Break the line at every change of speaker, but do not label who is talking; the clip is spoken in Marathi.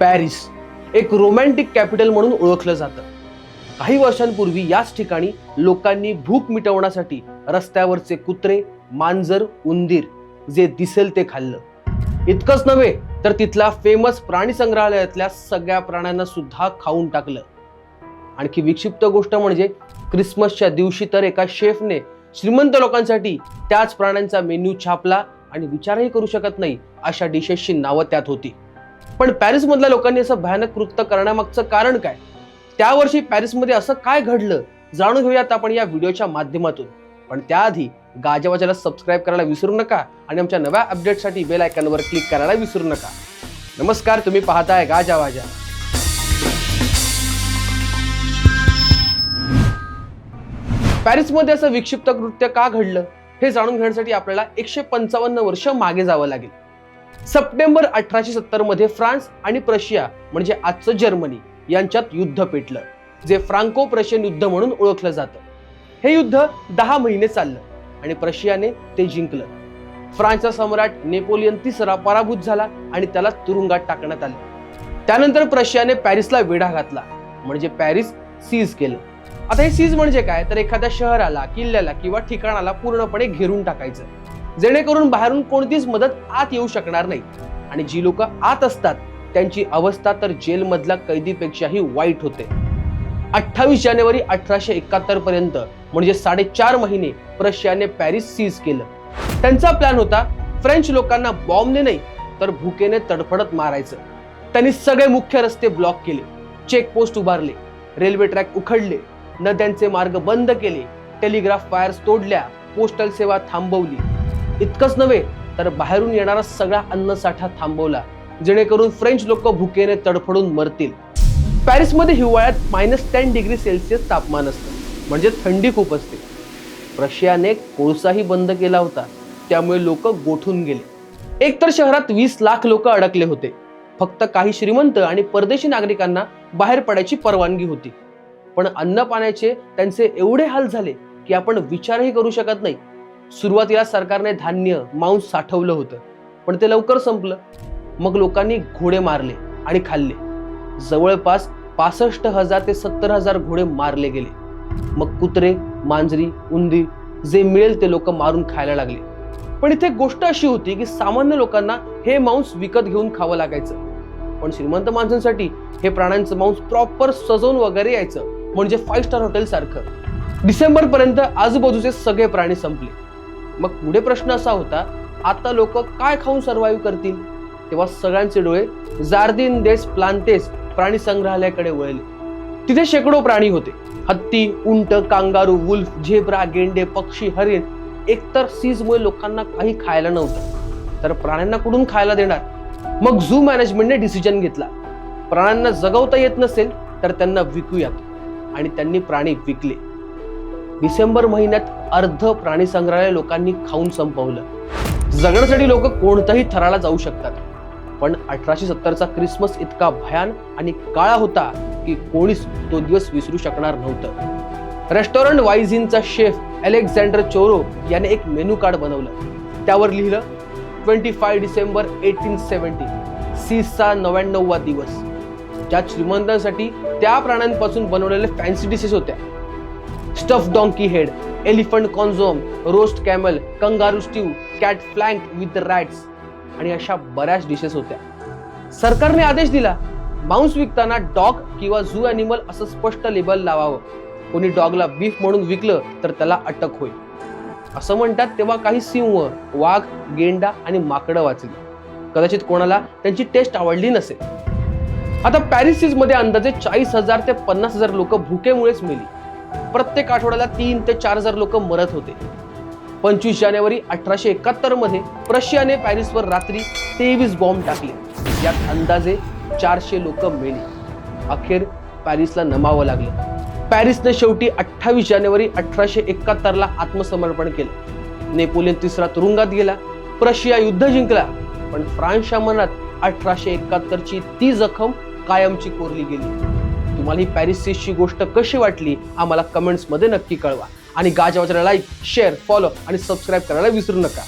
पॅरिस एक रोमॅन्टिक कॅपिटल म्हणून ओळखलं जातं. काही वर्षांपूर्वी याच ठिकाणी लोकांनी भूक मिटवण्यासाठी रस्त्यावरचे कुत्रे मांजर उंदीर जे दिसेल ते खाल्लं. इतकंच नव्हे तर तिथल्या फेमस प्राणी संग्रहालयातल्या सगळ्या प्राण्यांना सुद्धा खाऊन टाकलं. आणखी विक्षिप्त गोष्ट म्हणजे क्रिसमसच्या दिवशी तर एका शेफने श्रीमंत लोकांसाठी त्याच प्राण्यांचा मेन्यू छापला आणि विचारही करू शकत नाही अशा डिशेसची नावं त्यात होती. पण पॅरिसमधल्या लोकांनी असं भयानक कृत्य करण्यामागचं कारण काय? त्या वर्षी पॅरिसमध्ये असं काय घडलं? जाणून घेऊयात आपण या व्हिडिओच्या माध्यमातून. पण त्याआधी गाजावाजाला सबस्क्राईब करायला विसरू नका आणि आमच्या नव्या अपडेटसाठी बेल आयकॉनवर क्लिक करायला विसरू नका. नमस्कार तुम्ही पाहताय गाजावाजा. पॅरिसमध्ये असं विक्षिप्त कृत्य का घडलं? हे जाणून घेण्यासाठी आपल्याला एकशे पंचावन्न वर्ष मागे जावं लागेल. सप्टेंबर अठराशे सत्तरमध्ये फ्रान्स आणि प्रशिया म्हणजे आजचं जर्मनी यांच्यात युद्ध पेटलं जे फ्रांको प्रशियन युद्ध म्हणून ओळखलं जातं. हे युद्ध दहा महिने चाललं आणि प्रशियाने ते जिंकलं. फ्रान्सचा सम्राट नेपोलियन तिसरा पराभूत झाला आणि त्याला तुरुंगात टाकण्यात आलं. त्यानंतर प्रशियाने पॅरिसला वेढा घातला म्हणजे पॅरिस सीज केलं. आता हे सीज म्हणजे काय? तर एखाद्या शहराला किल्ल्याला किंवा ठिकाणाला पूर्णपणे घेरून टाकायचं. जेणेकरून बाहेरून कोणतीच मदत आत येऊ शकणार नाही. आणि जी लोक आत असतात त्यांची अवस्था तर जेलमधल्या कैदीपेक्षाही वाईट होते. अठ्ठावीस जानेवारी अठराशे एकाहत्तर पर्यंत म्हणजे साडेचार महिने प्रशियाने पॅरिस सीज केलं. त्यांचा प्लॅन होता फ्रेंच लोकांना बॉम्बने नाही तर भुकेने तडफडत मारायचं. त्यांनी सगळे मुख्य रस्ते ब्लॉक केले चेकपोस्ट उभारले रेल्वे ट्रॅक उखडले नद्यांचे मार्ग बंद केले टेलिग्राफ वायर्स तोडल्या पोस्टल सेवा थांबवली. इतकंच नव्हे तर बाहेरून येणारा सगळा अन्नसाठा थांबवला जेणेकरून फ्रेंच लोक भुकेने तडफडून मरतील. पॅरिसमध्ये हिवाळ्यात मायनस टेन डिग्री सेल्सिअस तापमान असतं म्हणजे थंडी खूप असते. रशियाने कोळसाही बंद केला होता त्यामुळे लोक गोठून गेले. एकतर शहरात वीस लाख लोक अडकले होते फक्त काही श्रीमंत आणि परदेशी नागरिकांना बाहेर पडायची परवानगी होती. पण अन्न पाण्याचे त्यांचे एवढे हाल झाले की आपण विचारही करू शकत नाही सुरुवातीला सरकारने धान्य मांस साठवलं होतं पण ते लवकर संपलं. मग लोकांनी घोडे मारले आणि खाल्ले. जवळपास पासष्ट हजार ते सत्तर हजार घोडे मारले गेले. मग कुत्रे मांजरी उंदी जे मिळेल ते लोक मारून खायला लागले. पण इथे गोष्ट अशी होती की सामान्य लोकांना हे मांस विकत घेऊन खावं लागायचं. पण श्रीमंत माणसांसाठी हे प्राण्यांचं मांस प्रॉपर सजवून वगैरे यायचं म्हणजे फाईव्ह स्टार हॉटेल सारखं. डिसेंबर पर्यंत आजूबाजूचे सगळे प्राणी संपले. मग पुढे प्रश्न असा होता आता लोक काय खाऊन सर्व्हाइव्ह करतील? तेव्हा सगळ्यांचे डोळे जार्दिन देस प्लांतेस प्राणी संग्रहालयाकडे वळले. तिथे शेकडो प्राणी होते. हत्ती उंट कांगारू वुल्फ झेब्रा गेंडे पक्षी हरिण एकतर सीजमुळे लोकांना काही खायला नव्हतं. तर प्राण्यांना कुठून खायला देणार? मग झू मॅनेजमेंटने डिसिजन घेतला. प्राण्यांना जगवता येत नसेल तर त्यांना विकूयात. आणि त्यांनी प्राणी विकले. डिसेंबर महिन्यात अर्ध प्राणी संग्रहालय लोकांनी खाऊन संपवलं. जगण्यासाठी लोक कोणत्याही थराला जाऊ शकतात. पण अठराशे सत्तरचा क्रिसमस इतका भयान आणि काळा होता की कोणीच तो दिवस विसरू शकणार नव्हतं. रेस्टॉरंट वाईझिनचा शेफ अलेक्झांडर चोरो याने एक मेनू कार्ड बनवलं. त्यावर लिहिलं twenty five December eighteen seventy सीसचा नव्याण्णववा दिवस. ज्या श्रीमंतांसाठी त्या प्राण्यांपासून बनवलेले फॅन्सी डिशेस होत्या. Stuff donkey head elephant consomme roast camel kangaroo stew cat flank with rats आणि अशा बऱ्याच डिशेस होत्या. सरकारने आदेश दिला मांस विकताना डॉग किंवा झू अॅनिमल असं स्पष्ट लेबल लावावं. कोणी डॉगला बीफ म्हणून विकलं तर त्याला अटक होईल. असं म्हणतात तेव्हा काही सिंह वाघ गेंडा आणि माकडं वाचली. कदाचित कोणाला त्यांची टेस्ट आवडली नसेल. आता पॅरिसमध्ये अंदाजे चाळीस हजार ते पन्नास हजार लोक भुकेमुळेच मेली. प्रत्येक आठवड्याला तीन ते चार हजार लोक मरत होते. पंचवीस जानेवारी अठराशे एकाहत्तरमध्ये प्रशियाने पॅरिसवर रात्री तेवीस बॉम्ब टाकले. यात अंदाजे चारशे लोक मेली. अखेर पॅरिसला नमावं लागलं. पॅरिसने शेवटी अठ्ठावीस जानेवारी अठराशे एकाहत्तरला आत्मसमर्पण केलं. नेपोलियन तिसरा तुरुंगात गेला. प्रशिया युद्ध जिंकला. पण फ्रान्सच्या मनात अठराशे एकाहत्तरची ती जखम कायमची कोरली गेली. तुम्हाला ही पॅरिस गोष्ट कशी वाटली आम्हाला कमेंट्समध्ये नक्की कळवा. आणि गाजावाच्या लाईक शेअर फॉलो आणि सबस्क्राईब करायला विसरू नका.